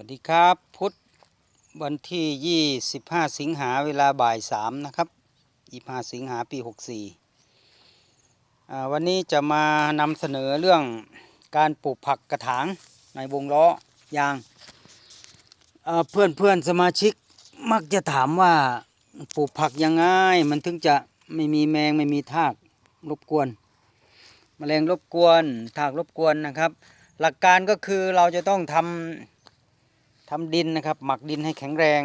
วัสดีครับ พุธวันที่ 25 สิงหาเวลาบ่าย 3 นะครับ 25 สิงหาปี 64อ่าวันนี้จะมานำเสนอเรื่องการปลูกผักกระถางในวงล้อยางเพื่อนเพื่อนสมาชิกมักจะถามว่าปลูกผักยังไงมันถึงจะไม่มีแมงไม่มีทากรบกวนแมลงรบกวนทากรบกวนนะครับ หลักการก็คือเราจะต้องทำ ทำดินนะครับ หมักดินให้แข็งแรง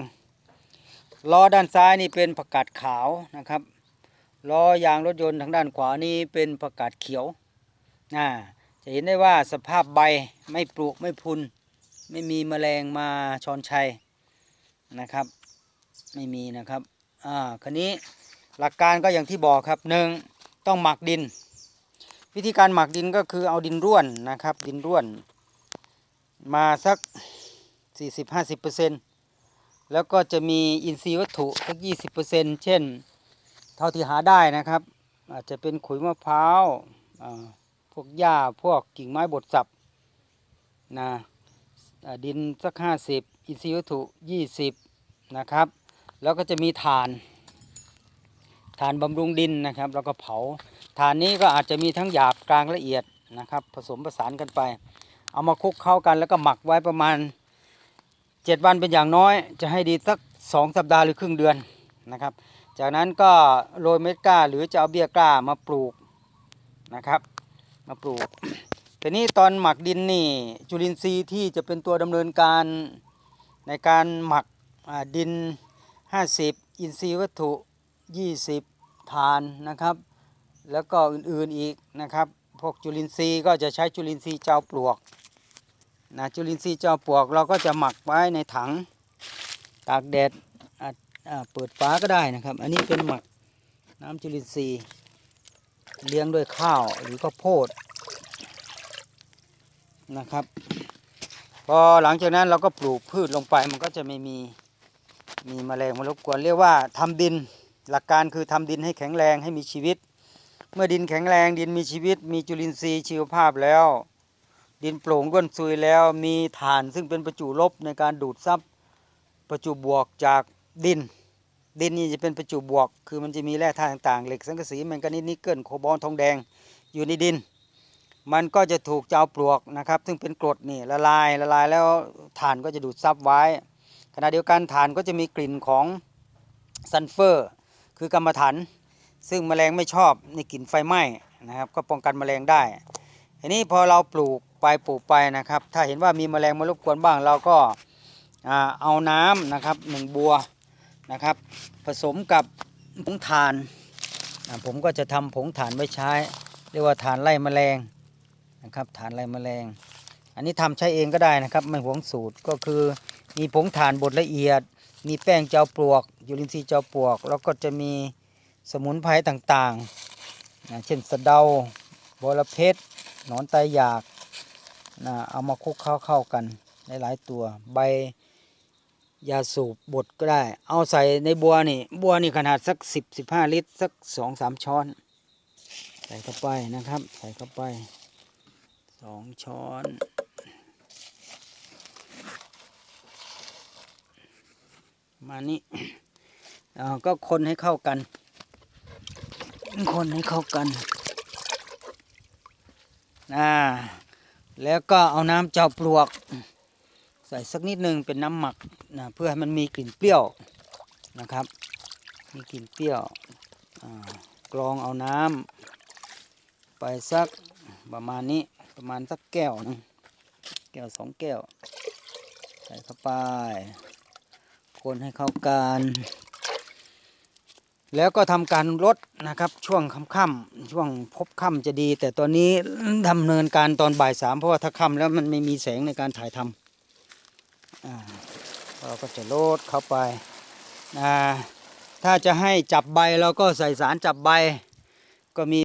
ล้อด้านซ้ายนี่เป็นผักกาดขาวนะครับล้อยางรถยนต์ทางด้านขวานี่เป็นผักกาดเขียวอ่าจะเห็นได้ว่าสภาพใบไม่ปลูกไม่พุน ไม่มีแมลงมาชอนชัยนะครับ ไม่มีนะครับอ่าคันนี้หลักการก็อย่างที่บอกครับหนึ่งต้องหมักดิน วิธีการหมักดินก็คือเอาดินร่วนนะครับ ดินร่วน มาสัก 40-50%แล้วก็จะมีอินทรีย์วัตถุสัก20%เปอร์เซ็นเช่น เท่าที่หาได้นะครับ อาจจะเป็นขุยมะพร้าวพวกหญ้าพวกกิ่งไม้บดสับนะดินสัก50อินทรีย์วัตถุ20นะครับ แล้วก็จะมีถ่านถ่านบำรุงดินนะครับ แล้วก็เผาฐานนี้ก็อาจจะมีทั้งหยาบกลางละเอียดนะครับ ผสมผสานกันไป เอามาคลุกเข้ากันแล้วก็หมักไว้ประมาณ 7วันเป็นอย่างน้อย จะให้ดีสัก2สัปดาห์หรือครึ่งเดือนนะครับ จากนั้นก็โรยเม็ดกล้าหรือจะเอาเบี้ยกล้ามาปลูกนะครับ มาปลูกทีนี้ตอนหมักดินนี่จุลินทรีย์ที่จะเป็นตัวดำเนินการในการหมักอ่าดิน 50 อินทรีย์วัตถุ 20ทานนะครับ แล้วก็อื่นๆอีกนะครับ พวกจุลินทรีย์ก็จะใช้จุลินทรีย์เจ้าปลวก นะจุลินทรีย์เจ้าปลวกเราก็จะหมักไว้ในถังตากแดดเปิดฝาก็ได้นะครับ อันนี้เป็นหมักน้ำจุลินทรีย์เลี้ยงด้วยข้าวหรือข้าวโพดนะครับพอหลังจากนั้นเราก็ปลูกพืชลงไปมันก็จะไม่มีมีแมลงมารบกวนเรียกว่าทำดินหลักการคือทำดินให้แข็งแรงให้มีชีวิต เมื่อดินแข็งแรงดินมีชีวิต มีจุลินทรีย์ชีวภาพแล้ว ดินโปร่งร่วนซุยแล้วมีฐานซึ่งเป็นประจุลบในการดูดซับประจุบวกจากดิน ดินนี่จะเป็นประจุบวก คือมันจะมีแร่ธาตุต่างๆ เหล็กสังกะสีแมงกานีสนิกเกิลโคบอลทองแดงอยู่ในดิน มันก็จะถูกเจ้าปลวกนะครับ ซึ่งเป็นกรดนี่ละลายละลายแล้วฐานก็จะดูดซับไว้ ขณะเดียวกันฐานก็จะมีกลิ่นของซัลเฟอร์ คือกรรมฐานซึ่งแมลงไม่ชอบในกลิ่นไฟไหม้นะครับ ก็ป้องกันแมลงได้ ทีนี้พอเราปลูกไปปลูกไปนะครับ ถ้าเห็นว่ามีแมลงมารบกวนบ้าง เราก็เอาน้ำนะครับหนึ่งบัวนะครับ ผสมกับผงถ่าน ผมก็จะทำผงถ่านไว้ใช้ เรียกว่าถ่านไล่แมลงนะครับถ่านไล่แมลง อันนี้ทำใช้เองก็ได้นะครับไม่หวงสูตรก็คือมีผงถ่านบดละเอียด มีแป้งเจ้าปลวกยูรินทรีเจ้าปลวก แล้วก็จะมีสมุนไพรต่างๆนะเช่นสะเดาบอระเพ็ด หนอนไตหยากนะเอามาคลุกเข้าเข้ากันหลายๆตัวใบยาสูบบดก็ได้ เอาใส่ในบัวนี่ บัวนี่ขนาดสัก10 15ลิตร สัก2-3ช้อน ใส่เข้าไปนะครับ ใส่เข้าไป2ช้อนมานี่อ่าก็คนให้เข้ากัน คนให้เข้ากัน อ่าแล้วก็เอาน้ำเจ้าปลวก ใส่สักนิดหนึ่งเป็นน้ำหมักนะเพื่อให้มันมีกลิ่นเปรี้ยวนะครับ มีกลิ่นเปรี้ยวกรองเอาน้ำไปสักประมาณนี้ประมาณสักแก้วนึงแก้วสองแก้ว ใส่เข้าไป คนให้เข้ากัน แล้วก็ทำการลดนะครับช่วงค่ำๆช่วงพบค่ำจะดี แต่ตอนนี้ดำเนินการตอนบ่ายสามเพราะว่าถ้าค่ำแล้วมันไม่มีแสงในการถ่ายทำอ่าเราก็จะลดเข้าไปถ้าจะให้จับใบเราก็ใส่สารจับใบก็มี